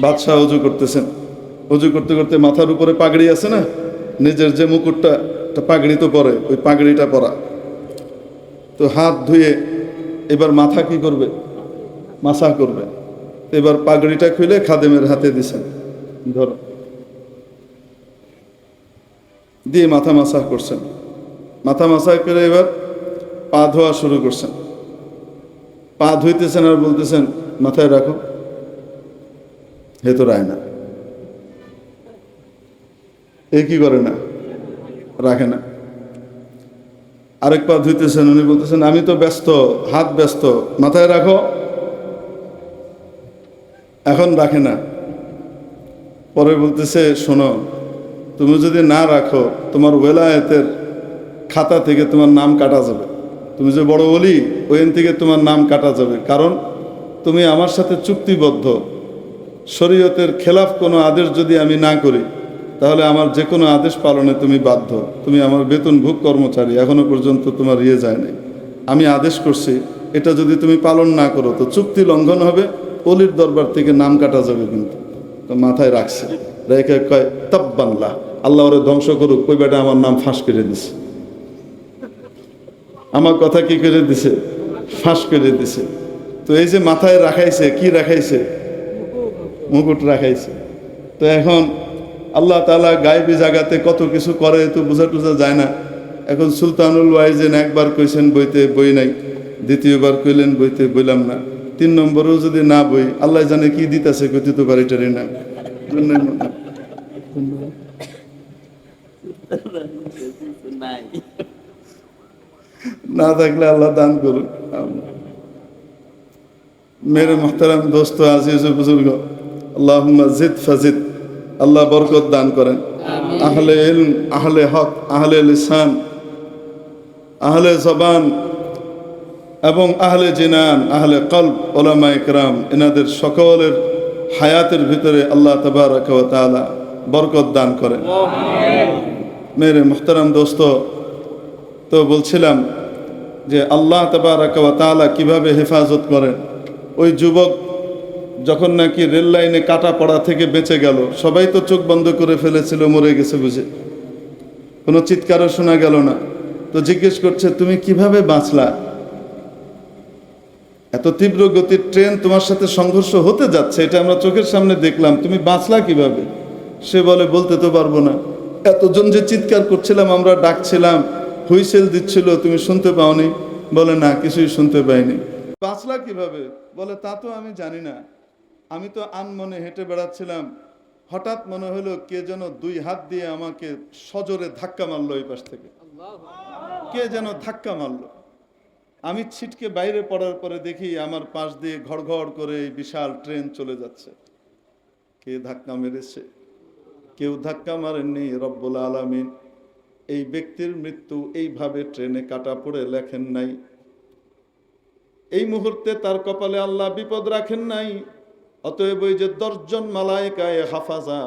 বাদশাহ উজু করতেছেন। উজু করতে করতে মাথার উপরে পাগড়ি আছে না? নিজের যে মুকুটটা পাগড়ি তো পরে, ওই পাগড়িটা পরা। তো হাত ধুয়ে এবার মাথা কি করবে? মাসা করবে। এবার পাগড়িটা খুলে খাদেমের হাতে দিছেন। ধরো। দিয়ে মাথা মাসা করছেন। মাথা মাসা করে এবার পা ধোয়া শুরু করছেন। পা ধুইতেছেন আর বলতেছেন, মাথায় রাখো। হে তো রায় না। এ কি করে না? রাখে না। আরেক পা ধুইতেছেন, উনি বলতেছেন, আমি তো ব্যস্ত, হাত ব্যস্ত, মাথায় রাখো। এখন রাখে না। পরে বলতেছে, শোনো, তুমি যদি না রাখো, তোমার ওয়েলায়েতের খাতা থেকে তোমার নাম কাটা যাবে। তুমি যে বড় বলি ওইখান থেকে তোমার নাম কাটা যাবে। কারণ তুমি আমার সাথে চুক্তিবদ্ধ। শরীয়তের খেলাফ কোনো আদেশ যদি আমি না করি, তাহলে আমার যে কোনো আদেশ পালনে তুমি বাধ্য। তুমি আমার বেতন ভোগ কর্মচারী, এখনও পর্যন্ত তোমার ইয়ে যায় নাই। আমি আদেশ করছি, এটা যদি তুমি পালন না করো, তো চুক্তি লঙ্ঘন হবে, অলির দরবার থেকে নাম কাটা যাবে কিন্তু। তো মাথায় রাখছে। রেখে কয়, তাব্বানলা, আল্লাহ ওরে ধ্বংস করুক ওই বেটা আমার নাম ফাঁস করে দিছে? আমার কথা কি করে দিছে? ফাঁস করে দিছে। তো এই যে মাথায় রাখাইছে, কি রাখাইছে? মুকুট রাখাইছে। তো এখন আল্লাহ তালা গায়েবী জায়গাতে কত কিছু করে তো বোঝা টুঝা যায় না। এখন সুলতানুল ওয়াইজেন একবার কইছেন, বইতে বই নাই। দ্বিতীয়বার কইলেন, বইতে বইলাম না। তিন নম্বরেও যদি না বই, আল্লাহ জানে কি দিতেছে কথিত বাড়িটারি না না থাকলে আল্লাহ দান করুন মেরে মোহতারাম দোস্ত, আজিজ বুজুর্গ। আল্লাহ জিদ ফাজিদ। আল্লাহ বরকত দান করেন। আহলে ইলম আহলে হক আহলে লিসান আহলে জবান এবং আহলে জিনান আহলে কলব ওলামা ইকরাম এনাদের সকলের হায়াতের ভিতরে আল্লাহ তবারক ওয়া তাআলা বরকত দান করেন। মেরে মোহতারাম দোস্ত তো বলছিলাম যে আল্লাহ তালা কীভাবে হেফাজত করেন? ওই যুবক যখন নাকি রেল লাইনে কাটা পড়া থেকে বেঁচে গেল, সবাই তো চোখ বন্ধ করে ফেলেছিল, মরে গেছে বুঝে। কোনো চিৎকারও শোনা গেল না। তো জিজ্ঞেস করছে, তুমি কীভাবে বাঁচলা? এত তীব্র গতির ট্রেন তোমার সাথে সংঘর্ষ হতে যাচ্ছে, এটা আমরা চোখের সামনে দেখলাম। তুমি বাঁচলা কীভাবে? সে বলে, বলতে তো পারব না। এতজন যে চিৎকার করছিলাম, আমরা ডাকছিলাম, হুইসেল দিচ্ছিল, তুমি শুনতে পাওনি? বলে, না, কিছুই শুনতে পাইনি। বাঁচলা কীভাবে? বলে, তা তো আমি জানি না। আমি তো আনমনে হেঁটে বেড়াচ্ছিলাম। হঠাৎ মনে হলো কে যেন দুই হাত দিয়ে আমাকে সজোরে ধাক্কা মারলো এই পাশ থেকে। কে যেন ধাক্কা মারলো। আমি ছিটকে বাইরে পড়ার পরে দেখি আমার পাশ দিয়ে ঘড়ঘড় করে এই বিশাল ট্রেন চলে যাচ্ছে। কে ধাক্কা মেরেছে? কেউ ধাক্কা মারেননি, রব্বুল আলামিন। এই ব্যক্তির মৃত্যু এইভাবে ট্রেনে কাটা পড়ে লেখেন নাই। এই মুহূর্তে তার কপালে আল্লাহ বিপদ রাখেন নাই। অতএব ওই যে দশজন মালায়কায় হাফাজা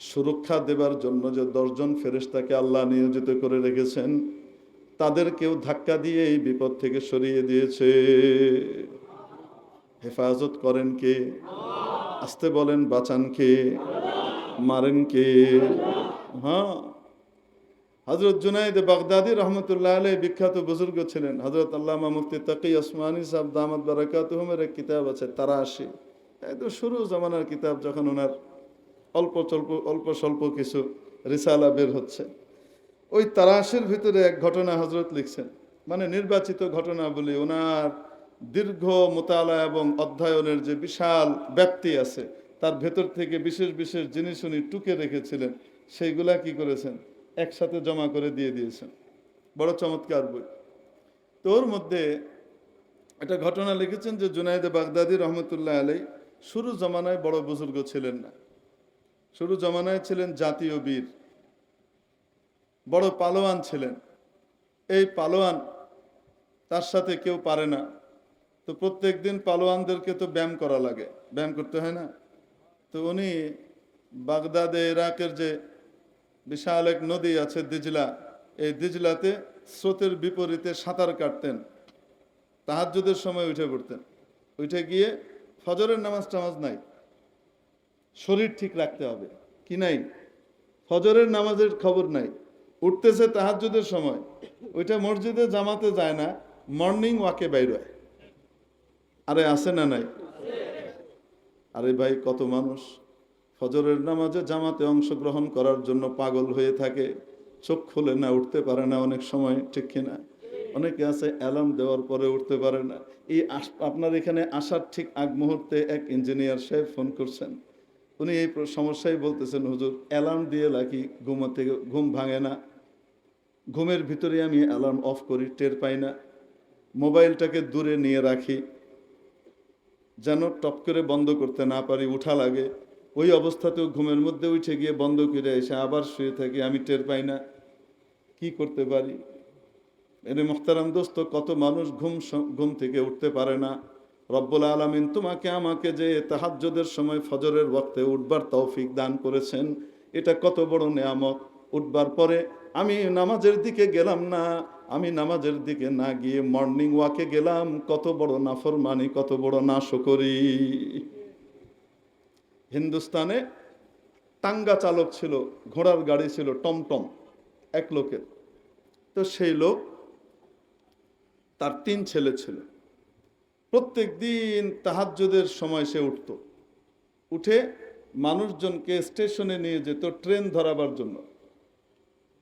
সুরক্ষা দেবার জন্য যে দশজন ফেরেশতাকে আল্লাহ নিয়োজিত করে রেখেছেন, তাদের কেউ ধাক্কা দিয়ে এই বিপদ থেকে সরিয়ে দিয়েছে। হেফাজত করেন কে? আসতে বলেন, বাঁচান কে? মারেন কে? হ্যাঁ হজরত জুনাইদ বাগদাদি রহমতুল্লাহ আলাই বিখ্যাত বুজুর্গ ছিলেন। হজরত আল্লামা মুফতি তাকি ওসমানী সাহেব দামাদ বারাকাতুহমের এক কিতাব আছে তারা আসে একদম শুরু জমানার কিতাব যখন ওনার অল্প স্বল্প অল্প স্বল্প কিছু রিসালা বের হচ্ছে। ওই তারাশের ভিতরে এক ঘটনা হজরত লিখছেন। মানে নির্বাচিত ঘটনা বলি ওনার দীর্ঘ মোতালা এবং অধ্যয়নের যে বিশাল ব্যাপ্তি আছে, তার ভেতর থেকে বিশেষ বিশেষ জিনিস উনি টুকে রেখেছিলেন। সেইগুলা কি করেছেন? একসাথে জমা করে দিয়ে দিয়েছেন। বড় চমৎকার বই। তো ওর মধ্যে একটা ঘটনা লিখেছেন যে জুনাইদে বাগদাদি রহমতুল্লাহ আলাই শুরু জমানায় বড় বুজুর্গ ছিলেন না। শুরু জমানায় ছিলেন জাতীয় বীর। বড় পালোয়ান ছিলেন। এই পালোয়ান তার সাথে কেউ পারে না। তো প্রত্যেক দিন পালোয়ানদেরকে তো ব্যায়াম করা লাগে। ব্যায়াম করতে হয় না? তো উনি বাগদাদে ইরাকের যে বিশাল এক নদী আছে দিজলা। এই দিজলাতে স্রোতের বিপরীতে সাঁতার কাটতেন, তাহাজ্জুদের সময় উঠে পড়তেন। উঠে গিয়ে ফজরের নামাজ টামাজ নাই, শরীর ঠিক রাখতে হবে। কি নাই? ফজরের নামাজের খবর নাই। উঠতেছে তাহাজ্জুদের সময়। ওইটা মসজিদে জামাতে যায় না, মর্নিং ওয়াকে বাইর হয়। আরে আছে না নাই? আরে ভাই, কত মানুষ। ফজরের নামাজে জামাতে অংশগ্রহণ করার জন্য পাগল হয়ে থাকে। চোখ খুলে না, উঠতে পারে না অনেক সময়, ঠিক কিনা? অনেকে আছে, অ্যালার্ম দেওয়ার পরে উঠতে পারে না। এই আপনার এখানে আসার ঠিক আগ মুহূর্তে এক ইঞ্জিনিয়ার সাহেব ফোন করছেন। উনি এই সমস্যায় বলতেছেন, হুজুর, অ্যালার্ম দিয়ে লাগি ঘুমাতে, ঘুম ভাঙে না। ঘুমের ভিতরে আমি অ্যালার্ম অফ করি, টের পাই না। মোবাইলটাকে দূরে নিয়ে রাখি। যেন টপ করে বন্ধ করতে না পারি, উঠা লাগে। ওই অবস্থাতেও ঘুমের মধ্যে উঠে গিয়ে বন্ধ করে এসে আবার শুয়ে থাকি, আমি টের পাই না। কি করতে পারি? এরে মোখতারাম দোস্ত, কত মানুষ ঘুম ঘুম থেকে উঠতে পারে না। রব্বুল আলমিন তোমাকে আমাকে যে তাহাজ্জদের সময় ফজরের ওয়াক্তে উঠবার তৌফিক দান করেছেন, এটা কত বড় নেয়ামত। উঠবার পরে আমি নামাজের দিকে গেলাম না, আমি নামাজের দিকে না গিয়ে মর্নিং ওয়াকে গেলাম, কত বড় নাফরমানি, কত বড় নাশকরি। হিন্দুস্তানে টাঙ্গা চালক ছিল, ঘোড়ার গাড়ি ছিল টমটম এক লোকের। তো সেই লোক তার তিন ছেলে ছিল। প্রত্যেক দিন তাহাজ্জুদের সময় সে উঠত। উঠে মানুষজনকে স্টেশনে নিয়ে যেত ট্রেন ধরাবার জন্য।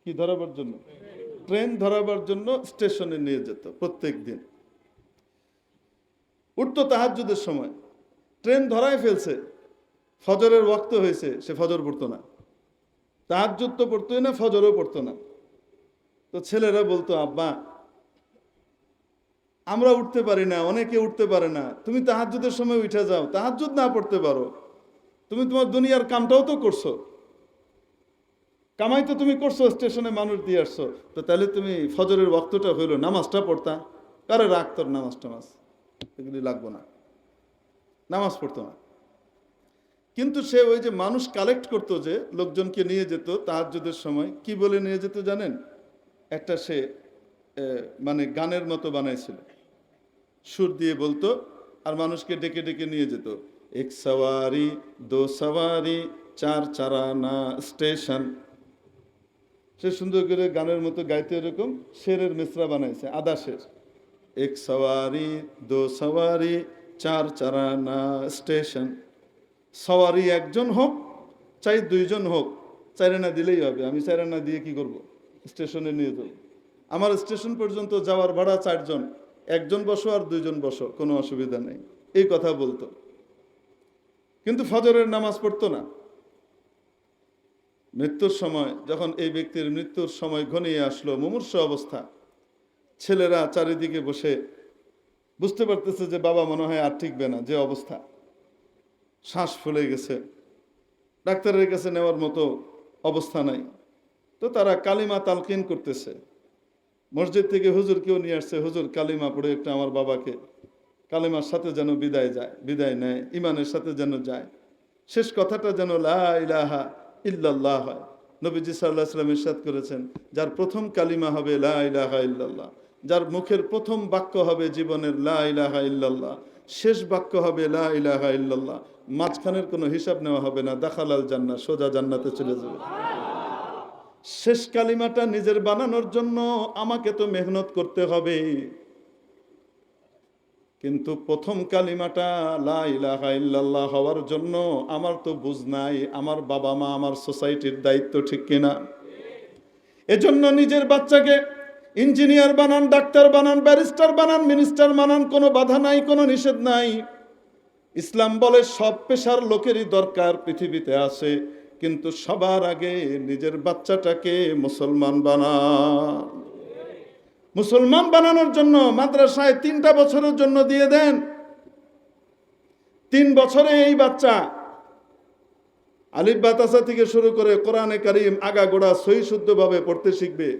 কি ধরাবার জন্য? ট্রেন ধরাবার জন্য স্টেশনে নিয়ে যেত প্রত্যেক দিন উঠতো তাহাজ্জুদের সময়। ট্রেন ধরায় ফেলছে। ফজরের ওয়াক্ত হয়েছে, সে ফজর পড়তো না। তাহাজ্জুদ তো পড়তোই না, ফজরও পড়তো না। তো ছেলেরা বলতো, আব্বা, আমরা উঠতে পারি না, অনেকে উঠতে পারে না। তুমি তাহাজ্জুদের সময় উঠে যাও। তাহাজ্জুদ না পড়তে পারো। তুমি তোমার দুনিয়ার কামটাও তো করছ। কামাই তো তুমি করছ, স্টেশনে মানুষ দিয়ে আসছো। তো তাহলে তুমি ফজরের ওয়াক্তটা হইল, নামাজটা পড়তা। কারে রাখ তোর নামাজ টামাজ এগুলি লাগবো না। নামাজ পড়তো না। কিন্তু সে ওই যে মানুষ কালেক্ট করতো যে লোকজনকে নিয়ে যেত তাহাজ্জুদের সময়, কি বলে নিয়ে যেত জানেন? একটা সে মানে গানের মতো বানাইছিল। সুর দিয়ে বলতো আর মানুষকে ডেকে ডেকে নিয়ে যেত। এক সওয়ারি, দো সওয়ারি, চার চারানা স্টেশন। সে সুন্দর করে গানের মতো গাইতে এরকম, শেরের মিশ্রা বানাইছে আদা শের। এক সওয়ারি, দো সওয়ারি, চার চারানা স্টেশন। সওয়ারি একজন হোক, চাই দুইজন হোক চারানা দিলেই হবে। আমি চারানা দিয়ে কি করব? স্টেশনে নিয়ে যাব। আমার স্টেশন পর্যন্ত যাওয়ার ভাড়া চারজন। একজন বসো আর দুইজন বসো, কোনো অসুবিধা নেই। এই কথা বলতো। কিন্তু ফজরের নামাজ পড়তো না। মৃত্যুর সময়, যখন এই ব্যক্তির মৃত্যুর সময় ঘনিয়ে আসলো, মুমূর্ষ অবস্থা। ছেলেরা চারিদিকে বসে বুঝতে পারতেছে যে বাবা মনে হয় আর ঠিকবে না, যে অবস্থা। শ্বাস ফুলে গেছে। ডাক্তারের কাছে নেওয়ার মতো অবস্থা নাই। তো তারা কালিমা তালকিন করতেছে। মসজিদ থেকে হুজুর কেউ নিয়ে আসছে, হুজুর, কালিমা পড়ে একটা আমার বাবাকে। কালিমার সাথে যেন বিদায় যায়, বিদায় নেয় ইমানের সাথে যেন যায়। শেষ কথাটা যেন লা ইলাহা ইল্লাল্লাহ হয়। নবীজি সাল্লাহ সাল্লাম ইরশাদ করেছেন, যার প্রথম কালিমা হবে লা ইলাহা ইল্লাল্লাহ, যার মুখের প্রথম বাক্য হবে জীবনের লা ইলাহা ইল্লাল্লাহ শেষ বাক্য হবে, লা ইল্লাল্লাহ। মাঝখানের কোনো হিসাব নেওয়া হবে না, দাখালাল জান্না সোজা জান্নাতে চলে যাবে। শেষ কালিমাটা নিজের বানানোর জন্য আমাকে তো মেহনত করতে হবে। কিন্তু প্রথম কালিমাটা, লা ইল্লাল্লাহ হওয়ার জন্য আমার তো বুঝ নাই, আমার বাবা মা আমার সোসাইটির দায়িত্ব ঠিক কিনা। এজন্য নিজের বাচ্চাকে ইঞ্জিনিয়ার বানান, ডাক্তার বানান, ব্যারিস্টার বানান, মিনিস্টার বানান, কোনো বাধা নাই, কোনো নিষেধ নাই। ইসলাম বলে সব পেশার লোকেরই দরকার পৃথিবীতে আছে, কিন্তু সবার আগে নিজের বাচ্চাটাকে মুসলমান বানান। মুসলমান বানানোর জন্য মাদ্রাসায় তিনটা বছরের জন্য দিয়ে দেন। তিন বছরে এই বাচ্চা আলিফ বাতাসা থেকে শুরু করে কোরআনে কারিম আগা গোড়া সহি শুদ্ধভাবে পড়তে শিখবে।